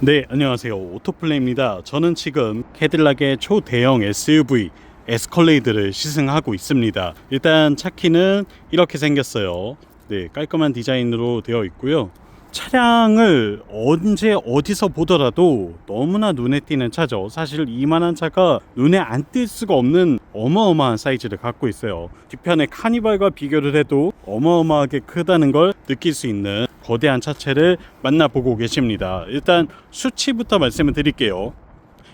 네, 안녕하세요. 오토플레입니다. 저는 지금 캐딜락의 초대형 SUV 에스컬레이드를 시승하고 있습니다. 일단 차 키는 이렇게 생겼어요. 네, 깔끔한 디자인으로 되어 있고요. 차량을 언제 어디서 보더라도 너무나 눈에 띄는 차죠. 사실 이만한 차가 눈에 안 띌 수가 없는 어마어마한 사이즈를 갖고 있어요. 뒤편의 카니발과 비교를 해도 어마어마하게 크다는 걸 느낄 수 있는 거대한 차체를 만나보고 계십니다. 일단 수치부터 말씀을 드릴게요.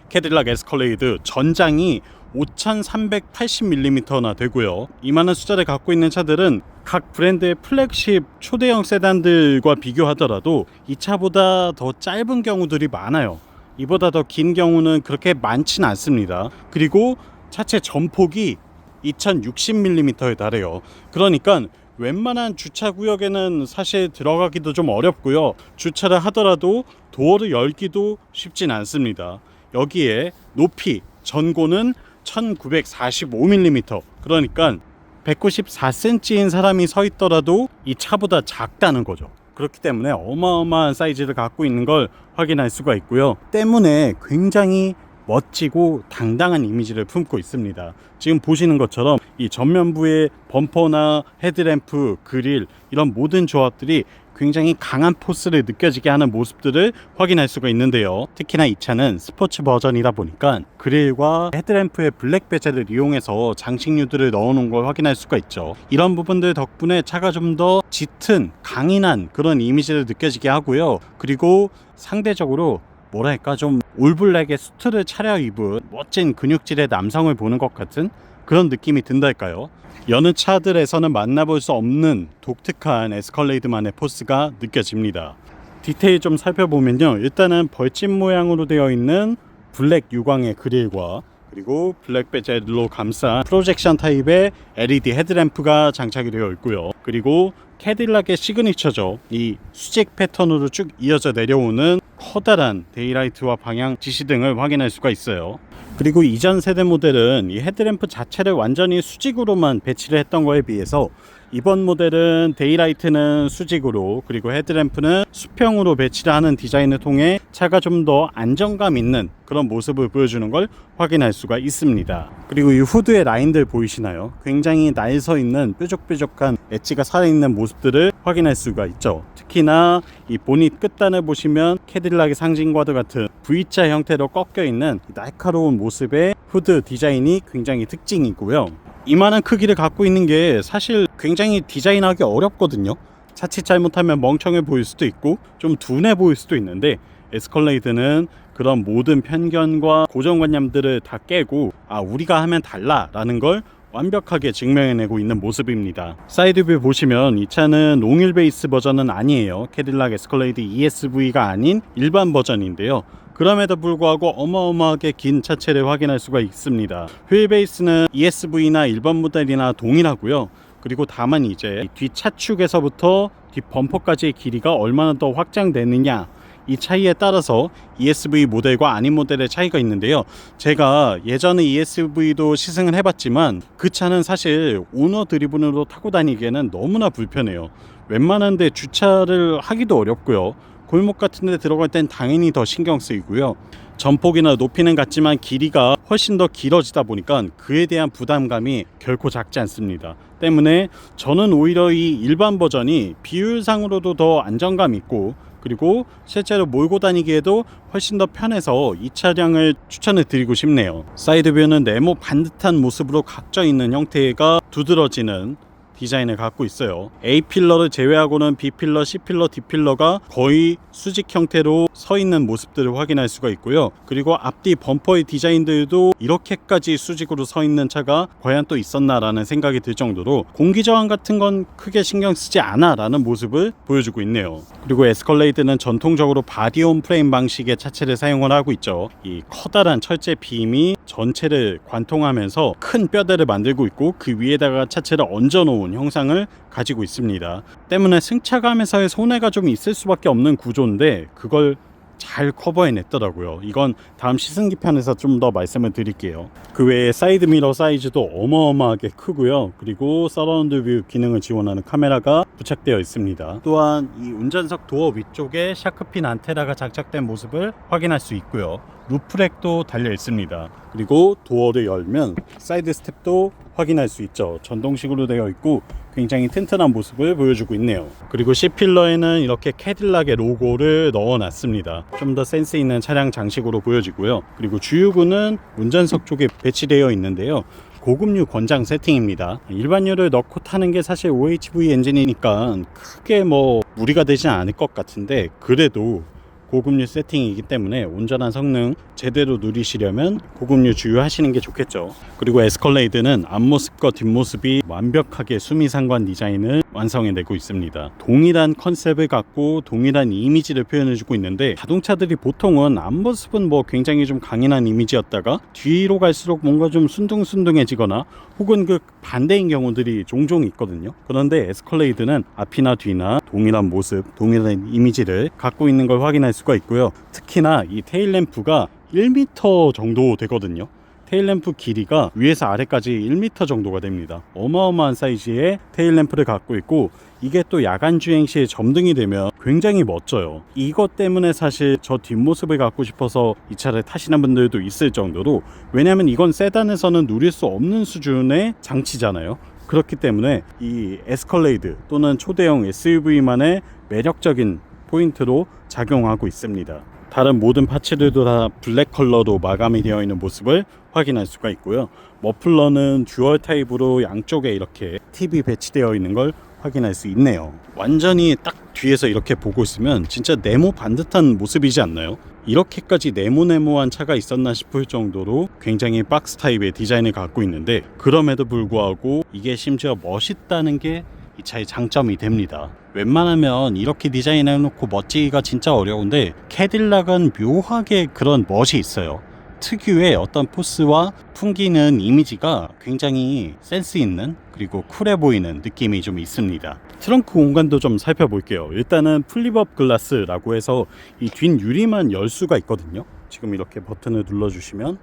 캐딜락 에스컬레이드 전장이 5380mm나 되고요. 이만한 숫자를 갖고 있는 차들은 각 브랜드의 플렉십 초대형 세단들과 비교하더라도 이 차보다 더 짧은 경우들이 많아요. 이보다 더 긴 경우는 그렇게 많지는 않습니다. 그리고 차체 전폭이 2060mm에 달해요. 그러니까 웬만한 주차 구역에는 사실 들어가기도 좀 어렵고요. 주차를 하더라도 도어를 열기도 쉽진 않습니다. 여기에 높이 전고는 1945mm 그러니까 194cm인 사람이 서 있더라도 이 차보다 작다는 거죠. 그렇기 때문에 어마어마한 사이즈를 갖고 있는 걸 확인할 수가 있고요. 때문에 굉장히 멋지고 당당한 이미지를 품고 있습니다. 지금 보시는 것처럼 이 전면부의 범퍼나 헤드램프, 그릴 이런 모든 조합들이 굉장히 강한 포스를 느껴지게 하는 모습들을 확인할 수가 있는데요. 특히나 이 차는 스포츠 버전이다 보니까 그릴과 헤드램프의 블랙 베젤을 이용해서 장식류들을 넣어놓은 걸 확인할 수가 있죠. 이런 부분들 덕분에 차가 좀 더 짙은 강인한 그런 이미지를 느껴지게 하고요. 그리고 상대적으로 뭐랄까 좀 올블랙의 수트를 차려 입은 멋진 근육질의 남성을 보는 것 같은 그런 느낌이 든달까요? 여느 차들에서는 만나볼 수 없는 독특한 에스컬레이드만의 포스가 느껴집니다. 디테일 좀 살펴보면요. 일단은 벌집 모양으로 되어 있는 블랙 유광의 그릴과 그리고 블랙 베젤로 감싼 프로젝션 타입의 LED 헤드램프가 장착이 되어 있고요. 그리고 캐딜락의 시그니처죠. 이 수직 패턴으로 쭉 이어져 내려오는 커다란 데이라이트와 방향 지시 등을 확인할 수가 있어요. 그리고 이전 세대 모델은 이 헤드램프 자체를 완전히 수직으로만 배치를 했던 거에 비해서 이번 모델은 데이라이트는 수직으로 그리고 헤드램프는 수평으로 배치를 하는 디자인을 통해 차가 좀 더 안정감 있는 그런 모습을 보여주는 걸 확인할 수가 있습니다. 그리고 이 후드의 라인들 보이시나요? 굉장히 날서 있는 뾰족뾰족한 엣지가 살아있는 모습들을 확인할 수가 있죠. 특히나 이 보닛 끝단을 보시면 캐딜락의 상징과도 같은 V자 형태로 꺾여 있는 날카로운 모습의 후드 디자인이 굉장히 특징이고요. 이만한 크기를 갖고 있는 게 사실 굉장히 디자인하기 어렵거든요. 자칫 잘못하면 멍청해 보일 수도 있고 좀 둔해 보일 수도 있는데 에스컬레이드는 그런 모든 편견과 고정관념들을 다 깨고 아 우리가 하면 달라라는 걸 완벽하게 증명해내고 있는 모습입니다. 사이드뷰 보시면 이 차는 롱일 베이스 버전은 아니에요. 캐딜락 에스컬레이드 ESV가 아닌 일반 버전인데요. 그럼에도 불구하고 어마어마하게 긴 차체를 확인할 수가 있습니다. 휠 베이스는 ESV나 일반 모델이나 동일하고요. 그리고 다만 이제 뒷 차축에서부터 뒷 범퍼까지의 길이가 얼마나 더 확장되느냐 이 차이에 따라서 ESV 모델과 아닌 모델의 차이가 있는데요. 제가 예전에 ESV도 시승을 해봤지만 그 차는 사실 오너 드리븐으로 타고 다니기에는 너무나 불편해요. 웬만한데 주차를 하기도 어렵고요. 골목 같은 데 들어갈 땐 당연히 더 신경 쓰이고요. 전폭이나 높이는 같지만 길이가 훨씬 더 길어지다 보니까 그에 대한 부담감이 결코 작지 않습니다. 때문에 저는 오히려 이 일반 버전이 비율상으로도 더 안정감 있고 그리고 실제로 몰고 다니기에도 훨씬 더 편해서 이 차량을 추천을 드리고 싶네요. 사이드뷰는 네모 반듯한 모습으로 각져 있는 형태가 두드러지는 디자인을 갖고 있어요. A 필러를 제외하고는 B 필러, C 필러, D 필러가 거의 수직 형태로 서 있는 모습들을 확인할 수가 있고요. 그리고 앞뒤 범퍼의 디자인들도 이렇게까지 수직으로 서 있는 차가 과연 또 있었나라는 생각이 들 정도로 공기 저항 같은 건 크게 신경 쓰지 않아라는 모습을 보여주고 있네요. 그리고 에스컬레이드는 전통적으로 바디온 프레임 방식의 차체를 사용을 하고 있죠. 이 커다란 철제 빔이 전체를 관통하면서 큰 뼈대를 만들고 있고 그 위에다가 차체를 얹어 놓은 형상을 가지고 있습니다. 때문에 승차감에서의 손해가 좀 있을 수밖에 없는 구조인데 그걸 잘 커버해냈더라고요. 이건 다음 시승기 편에서 좀 더 말씀을 드릴게요. 그 외에 사이드 미러 사이즈도 어마어마하게 크고요. 그리고 서라운드 뷰 기능을 지원하는 카메라가 부착되어 있습니다. 또한 이 운전석 도어 위쪽에 샤크핀 안테나가 장착된 모습을 확인할 수 있고요. 루프렉도 달려 있습니다. 그리고 도어를 열면 사이드 스텝도 확인할 수 있죠. 전동식으로 되어 있고 굉장히 튼튼한 모습을 보여주고 있네요. 그리고 C필러에는 이렇게 캐딜락의 로고를 넣어놨습니다. 좀 더 센스 있는 차량 장식으로 보여지고요. 그리고 주유구는 운전석 쪽에 배치되어 있는데요. 고급류 권장 세팅입니다. 일반유를 넣고 타는 게 사실 OHV 엔진이니까 크게 뭐 무리가 되진 않을 것 같은데 그래도 고급류 세팅이기 때문에 온전한 성능 제대로 누리시려면 고급류 주유하시는 게 좋겠죠. 그리고 에스컬레이드는 앞모습과 뒷모습이 완벽하게 수미상관 디자인을 완성해내고 있습니다. 동일한 컨셉을 갖고 동일한 이미지를 표현해주고 있는데 자동차들이 보통은 앞모습은 뭐 굉장히 좀 강인한 이미지였다가 뒤로 갈수록 뭔가 좀 순둥순둥해지거나 혹은 그 반대인 경우들이 종종 있거든요. 그런데 에스컬레이드는 앞이나 뒤나 동일한 모습, 동일한 이미지를 갖고 있는 걸 확인할 수가 있고요. 특히나 이 테일 램프가 1m 정도 되거든요. 테일 램프 길이가 위에서 아래까지 1m 정도가 됩니다. 어마어마한 사이즈의 테일 램프를 갖고 있고 이게 또 야간 주행 시에 점등이 되면 굉장히 멋져요. 이것 때문에 사실 저 뒷모습을 갖고 싶어서 이 차를 타시는 분들도 있을 정도로 왜냐하면 이건 세단에서는 누릴 수 없는 수준의 장치잖아요. 그렇기 때문에 이 에스컬레이드 또는 초대형 SUV만의 매력적인 포인트로 작용하고 있습니다. 다른 모든 파츠들도 다 블랙 컬러로 마감이 되어 있는 모습을 확인할 수가 있고요. 머플러는 듀얼 타입으로 양쪽에 이렇게 팁이 배치되어 있는 걸 확인할 수 있네요. 완전히 딱 뒤에서 이렇게 보고 있으면 진짜 네모 반듯한 모습이지 않나요? 이렇게까지 네모네모한 차가 있었나 싶을 정도로 굉장히 박스 타입의 디자인을 갖고 있는데 그럼에도 불구하고 이게 심지어 멋있다는 게 이 차의 장점이 됩니다. 웬만하면 이렇게 디자인해 놓고 멋지기가 진짜 어려운데 캐딜락은 묘하게 그런 멋이 있어요. 특유의 어떤 포스와 풍기는 이미지가 굉장히 센스 있는 그리고 쿨해 보이는 느낌이 좀 있습니다. 트렁크 공간도 좀 살펴볼게요. 일단은 플립업 글라스라고 해서 이 뒷 유리만 열 수가 있거든요. 지금 이렇게 버튼을 눌러주시면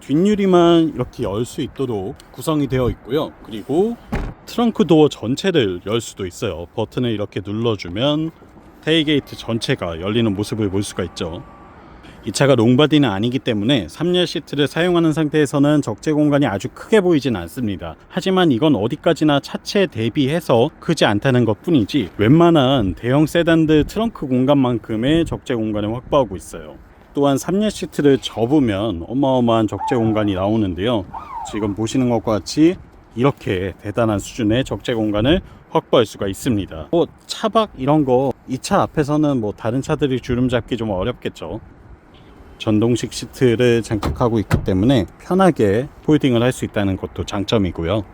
뒷유리만 이렇게 열 수 있도록 구성이 되어 있고요. 그리고 트렁크 도어 전체를 열 수도 있어요. 버튼을 이렇게 눌러주면 테일게이트 전체가 열리는 모습을 볼 수가 있죠. 이 차가 롱바디는 아니기 때문에 3열 시트를 사용하는 상태에서는 적재 공간이 아주 크게 보이진 않습니다. 하지만 이건 어디까지나 차체 대비해서 크지 않다는 것 뿐이지 웬만한 대형 세단들 트렁크 공간만큼의 적재 공간을 확보하고 있어요. 또한 3열 시트를 접으면 어마어마한 적재 공간이 나오는데요. 지금 보시는 것과 같이 이렇게 대단한 수준의 적재 공간을 확보할 수가 있습니다. 뭐 차박 이런 거 이 차 앞에서는 뭐 다른 차들이 주름 잡기 좀 어렵겠죠. 전동식 시트를 장착하고 있기 때문에 편하게 폴딩을 할 수 있다는 것도 장점이고요.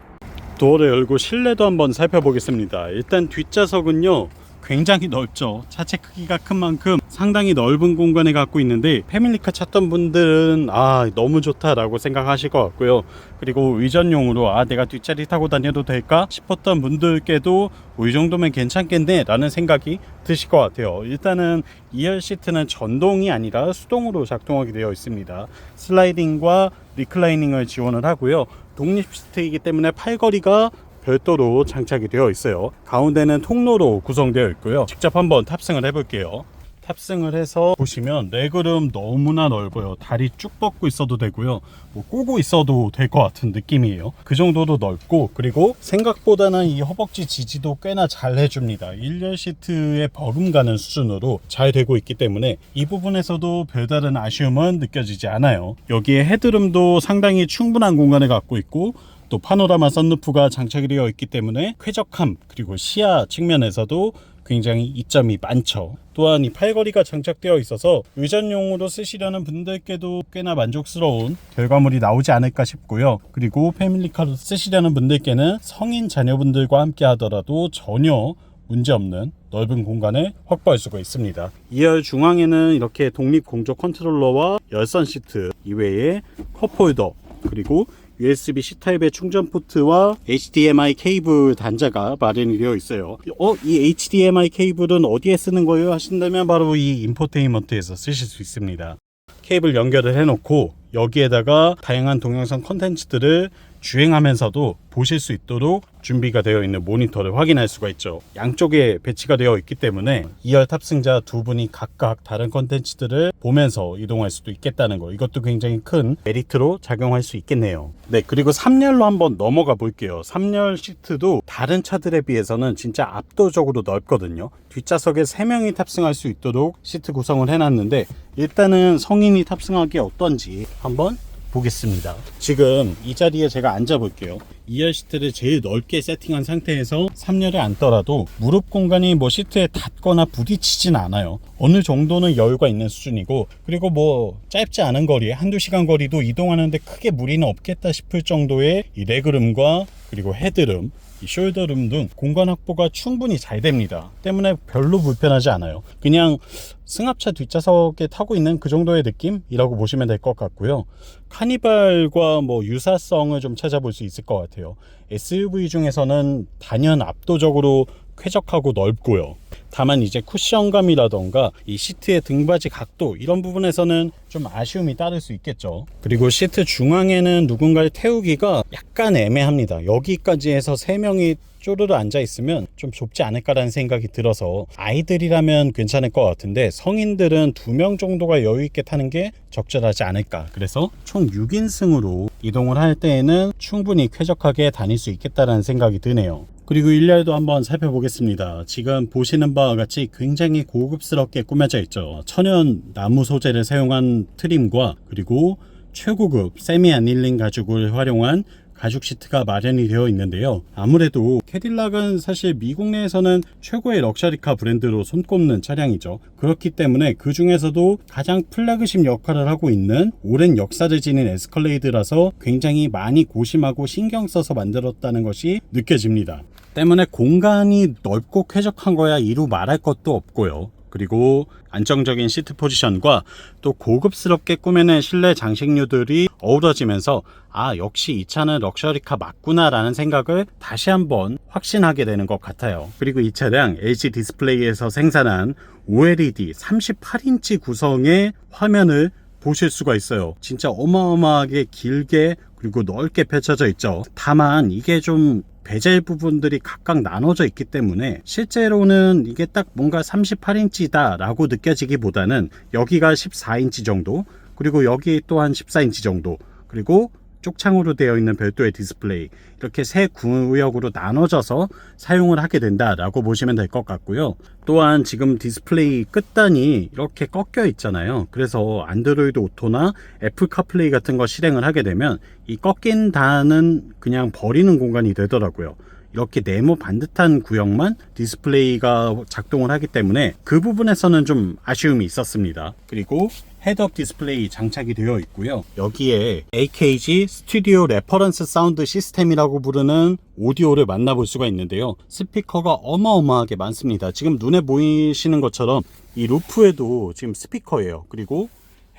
도어를 열고 실내도 한번 살펴보겠습니다. 일단 뒷좌석은요. 굉장히 넓죠. 차체 크기가 큰 만큼 상당히 넓은 공간을 갖고 있는데 패밀리카 찾던 분들은 아 너무 좋다라고 생각하실 것 같고요. 그리고 의전용으로 아 내가 뒷자리 타고 다녀도 될까 싶었던 분들께도 뭐 이 정도면 괜찮겠네 라는 생각이 드실 것 같아요. 일단은 2열 시트는 전동이 아니라 수동으로 작동하게 되어 있습니다. 슬라이딩과 리클라이닝을 지원을 하고요. 독립 시트이기 때문에 팔걸이가 별도로 장착이 되어 있어요. 가운데는 통로로 구성되어 있고요. 직접 한번 탑승을 해볼게요. 탑승을 해서 보시면 레그룸 너무나 넓어요. 다리 쭉 뻗고 있어도 되고요. 뭐 꼬고 있어도 될 것 같은 느낌이에요. 그 정도로 넓고 그리고 생각보다는 이 허벅지 지지도 꽤나 잘 해줍니다. 1열 시트에 버금 가는 수준으로 잘 되고 있기 때문에 이 부분에서도 별다른 아쉬움은 느껴지지 않아요. 여기에 헤드룸도 상당히 충분한 공간을 갖고 있고 또 파노라마 썬루프가 장착이 되어 있기 때문에 쾌적함 그리고 시야 측면에서도 굉장히 이점이 많죠. 또한 이 팔걸이가 장착되어 있어서 의전용으로 쓰시려는 분들께도 꽤나 만족스러운 결과물이 나오지 않을까 싶고요. 그리고 패밀리카로 쓰시려는 분들께는 성인 자녀분들과 함께 하더라도 전혀 문제없는 넓은 공간을 확보할 수가 있습니다. 2열 중앙에는 이렇게 독립 공조 컨트롤러와 열선 시트 이외에 컵홀더 그리고 USB C 타입의 충전 포트와 HDMI 케이블 단자가 마련이 되어 있어요. 어, 이 HDMI 케이블은 어디에 쓰는 거예요? 하신다면 바로 이 인포테인먼트에서 쓰실 수 있습니다. 케이블 연결을 해놓고 여기에다가 다양한 동영상 콘텐츠들을 주행하면서도 보실 수 있도록 준비가 되어 있는 모니터를 확인할 수가 있죠. 양쪽에 배치가 되어 있기 때문에 2열 탑승자 두 분이 각각 다른 콘텐츠들을 보면서 이동할 수도 있겠다는 거. 이것도 굉장히 큰 메리트로 작용할 수 있겠네요. 네, 그리고 3열로 한번 넘어가 볼게요. 3열 시트도 다른 차들에 비해서는 진짜 압도적으로 넓거든요. 뒷좌석에 3명이 탑승할 수 있도록 시트 구성을 해놨는데 일단은 성인이 탑승하기 어떤지 한번 보겠습니다. 지금 이 자리에 제가 앉아 볼게요. 2열 시트를 제일 넓게 세팅한 상태에서 3열에 앉더라도 무릎 공간이 뭐 시트에 닿거나 부딪히진 않아요. 어느 정도는 여유가 있는 수준이고 그리고 뭐 짧지 않은 거리, 한두 시간 거리도 이동하는데 크게 무리는 없겠다 싶을 정도의 이 레그룸과 그리고 헤드룸 이 숄더룸 등 공간 확보가 충분히 잘 됩니다. 때문에 별로 불편하지 않아요. 그냥 승합차 뒷좌석에 타고 있는 그 정도의 느낌이라고 보시면 될 것 같고요. 카니발과 뭐 유사성을 좀 찾아볼 수 있을 것 같아요. SUV 중에서는 단연 압도적으로 쾌적하고 넓고요. 다만 이제 쿠션감이라던가 이 시트의 등받이 각도 이런 부분에서는 좀 아쉬움이 따를 수 있겠죠. 그리고 시트 중앙에는 누군가를 태우기가 약간 애매합니다. 여기까지 해서 세 명이 쪼르르 앉아 있으면 좀 좁지 않을까라는 생각이 들어서 아이들이라면 괜찮을 것 같은데 성인들은 두 명 정도가 여유 있게 타는 게 적절하지 않을까. 그래서 총 6인승으로 이동을 할 때에는 충분히 쾌적하게 다닐 수 있겠다라는 생각이 드네요. 그리고 1열도 한번 살펴보겠습니다. 지금 보시는 바와 같이 굉장히 고급스럽게 꾸며져 있죠. 천연 나무 소재를 사용한 트림과 그리고 최고급 세미 아닐링 가죽을 활용한 가죽 시트가 마련이 되어 있는데요. 아무래도 캐딜락은 사실 미국 내에서는 최고의 럭셔리카 브랜드로 손꼽는 차량이죠. 그렇기 때문에 그 중에서도 가장 플래그십 역할을 하고 있는 오랜 역사를 지닌 에스컬레이드라서 굉장히 많이 고심하고 신경 써서 만들었다는 것이 느껴집니다. 때문에 공간이 넓고 쾌적한 거야 이루 말할 것도 없고요. 그리고 안정적인 시트 포지션과 또 고급스럽게 꾸며낸 실내 장식류들이 어우러지면서 아 역시 이 차는 럭셔리카 맞구나라는 생각을 다시 한번 확신하게 되는 것 같아요. 그리고 이 차량 LG 디스플레이에서 생산한 OLED 38인치 구성의 화면을 보실 수가 있어요. 진짜 어마어마하게 길게 그리고 넓게 펼쳐져 있죠. 다만 이게 좀 베젤 부분들이 각각 나눠져 있기 때문에 실제로는 이게 딱 뭔가 38인치다 라고 느껴지기보다는 여기가 14인치 정도 그리고 여기 또한 14인치 정도 그리고 쪽창으로 되어 있는 별도의 디스플레이 이렇게 세 구역으로 나눠져서 사용을 하게 된다라고 보시면 될 것 같고요. 또한 지금 디스플레이 끝단이 이렇게 꺾여 있잖아요. 그래서 안드로이드 오토나 애플 카플레이 같은 거 실행을 하게 되면 이 꺾인 단은 그냥 버리는 공간이 되더라고요. 이렇게 네모 반듯한 구역만 디스플레이가 작동을 하기 때문에 그 부분에서는 좀 아쉬움이 있었습니다. 그리고 헤드업 디스플레이 장착이 되어 있고요. 여기에 AKG 스튜디오 레퍼런스 사운드 시스템이라고 부르는 오디오를 만나볼 수가 있는데요. 스피커가 어마어마하게 많습니다. 지금 눈에 보이시는 것처럼 이 루프에도 지금 스피커예요. 그리고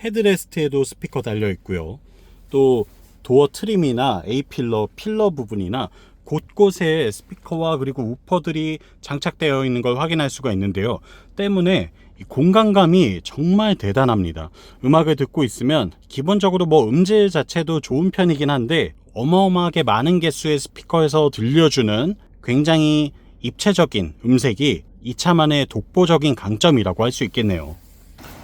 헤드레스트에도 스피커 달려 있고요. 또 도어 트림이나 A 필러, 필러 부분이나 곳곳에 스피커와 그리고 우퍼들이 장착되어 있는 걸 확인할 수가 있는데요. 때문에 이 공간감이 정말 대단합니다. 음악을 듣고 있으면 기본적으로 뭐 음질 자체도 좋은 편이긴 한데 어마어마하게 많은 개수의 스피커에서 들려주는 굉장히 입체적인 음색이 이 차만의 독보적인 강점이라고 할 수 있겠네요.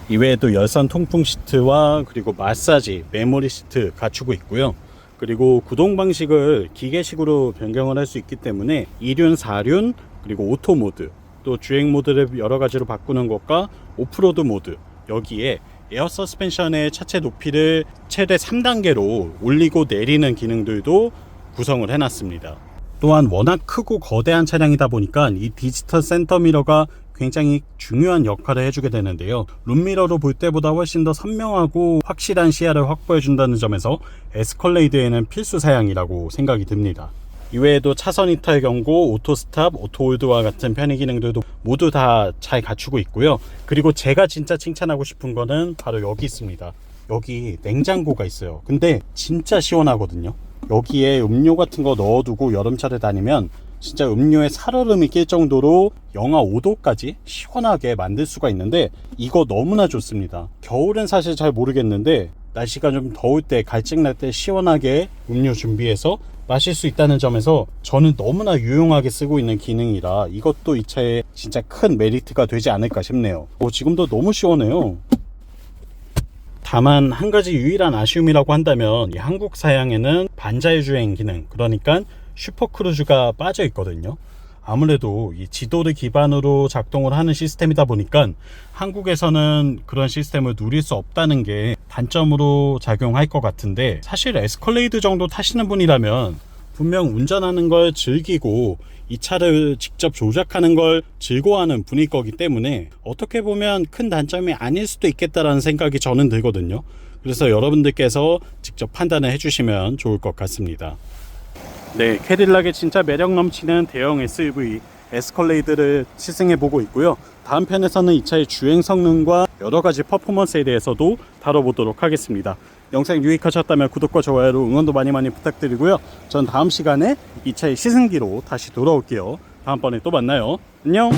이외에도 열선 통풍 시트와 그리고 마사지, 메모리 시트 갖추고 있고요. 그리고 구동 방식을 기계식으로 변경을 할 수 있기 때문에 2륜, 4륜, 그리고 오토 모드, 또 주행 모드를 여러 가지로 바꾸는 것과 오프로드 모드, 여기에 에어 서스펜션의 차체 높이를 최대 3단계로 올리고 내리는 기능들도 구성을 해놨습니다. 또한 워낙 크고 거대한 차량이다 보니까 이 디지털 센터 미러가 굉장히 중요한 역할을 해주게 되는데요. 룸미러로 볼 때보다 훨씬 더 선명하고 확실한 시야를 확보해 준다는 점에서 에스컬레이드에는 필수 사양이라고 생각이 듭니다. 이외에도 차선 이탈 경고, 오토 스탑, 오토 홀드와 같은 편의 기능들도 모두 다 잘 갖추고 있고요. 그리고 제가 진짜 칭찬하고 싶은 거는 바로 여기 있습니다. 여기 냉장고가 있어요. 근데 진짜 시원하거든요. 여기에 음료 같은 거 넣어두고 여름철에 다니면 진짜 음료에 살얼음이 낄 정도로 영하 5도까지 시원하게 만들 수가 있는데 이거 너무나 좋습니다. 겨울엔 사실 잘 모르겠는데 날씨가 좀 더울 때 갈증 날 때 시원하게 음료 준비해서 마실 수 있다는 점에서 저는 너무나 유용하게 쓰고 있는 기능이라 이것도 이 차에 진짜 큰 메리트가 되지 않을까 싶네요. 오, 지금도 너무 시원해요. 다만 한 가지 유일한 아쉬움이라고 한다면 이 한국 사양에는 반자율 주행 기능 그러니까 슈퍼크루즈가 빠져 있거든요. 아무래도 이 지도를 기반으로 작동을 하는 시스템이다 보니까 한국에서는 그런 시스템을 누릴 수 없다는 게 단점으로 작용할 것 같은데 사실 에스컬레이드 정도 타시는 분이라면 분명 운전하는 걸 즐기고 이 차를 직접 조작하는 걸 즐거워하는 분일 거기 때문에 어떻게 보면 큰 단점이 아닐 수도 있겠다라는 생각이 저는 들거든요. 그래서 여러분들께서 직접 판단을 해주시면 좋을 것 같습니다. 네, 캐딜락의 진짜 매력 넘치는 대형 SUV 에스컬레이드를 시승해 보고 있고요. 다음 편에서는 이 차의 주행 성능과 여러 가지 퍼포먼스에 대해서도 다뤄보도록 하겠습니다. 영상 유익하셨다면 구독과 좋아요로 응원도 많이 많이 부탁드리고요. 전 다음 시간에 이 차의 시승기로 다시 돌아올게요. 다음번에 또 만나요. 안녕!